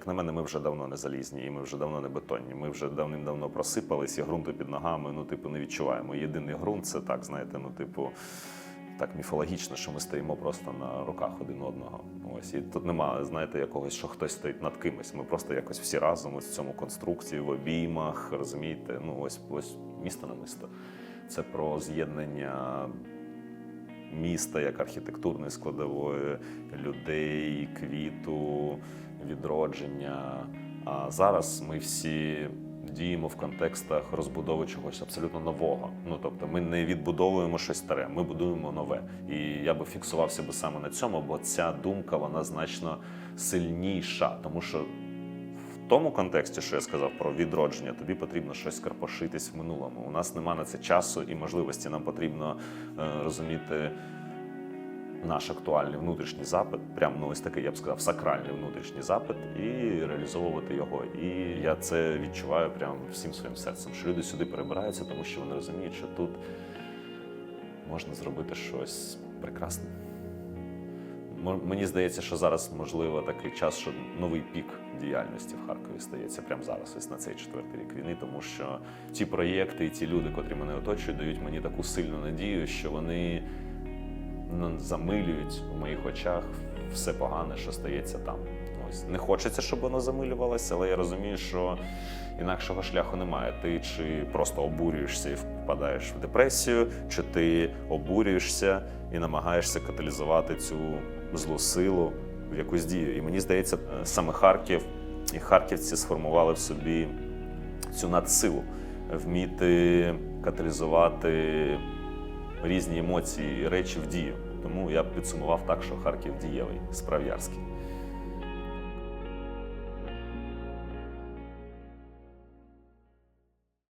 як на мене, ми вже давно не залізні, і ми вже давно не бетонні. Ми вже давним-давно просипались, і ґрунту під ногами, ну, типу, не відчуваємо. Єдиний ґрунт це так, знаєте, ну, типу. Так міфологічно, що ми стоїмо просто на руках один одного. Ось і тут немає, знаєте, якогось, що хтось стоїть над кимось. Ми просто якось всі разом ось в цьому конструкції, в обіймах, розумієте? Ну ось ось місто на місто. Це про з'єднання міста як архітектурної складової, людей, квіту, відродження. А зараз ми всі діємо в контекстах розбудови чогось абсолютно нового. Ну тобто, ми не відбудовуємо щось старе, ми будуємо нове. І я би фіксувався би саме на цьому, бо ця думка вона значно сильніша, тому що. Тому контексті, що я сказав про відродження, тобі потрібно щось карпошитись в минулому. У нас нема на це часу і можливості. Нам потрібно е, розуміти наш актуальний внутрішній запит, прям ну ось такий, я б сказав, сакральний внутрішній запит, і реалізовувати його. І я це відчуваю прям всім своїм серцем. Що люди сюди перебираються, тому що вони розуміють, що тут можна зробити щось прекрасне. Мені здається, що зараз можливо такий час, що новий пік діяльності в Харкові стається прямо зараз, ось на цей четвертий рік війни, тому що ті проєкти і ті люди, котрі мене оточують, дають мені таку сильну надію, що вони замилюють у моїх очах все погане, що стається там. Ось не хочеться, щоб воно замилювалося, але я розумію, що інакшого шляху немає. Ти чи просто обурюєшся і впадаєш в депресію, чи ти обурюєшся і намагаєшся каталізувати цю злу силу в якусь дію. І мені здається, е, саме Харків і харківці сформували в собі цю надсилу, вміти каталізувати різні емоції і речі в дію. Тому я підсумував так, що Харків дієвий, справ'ярський.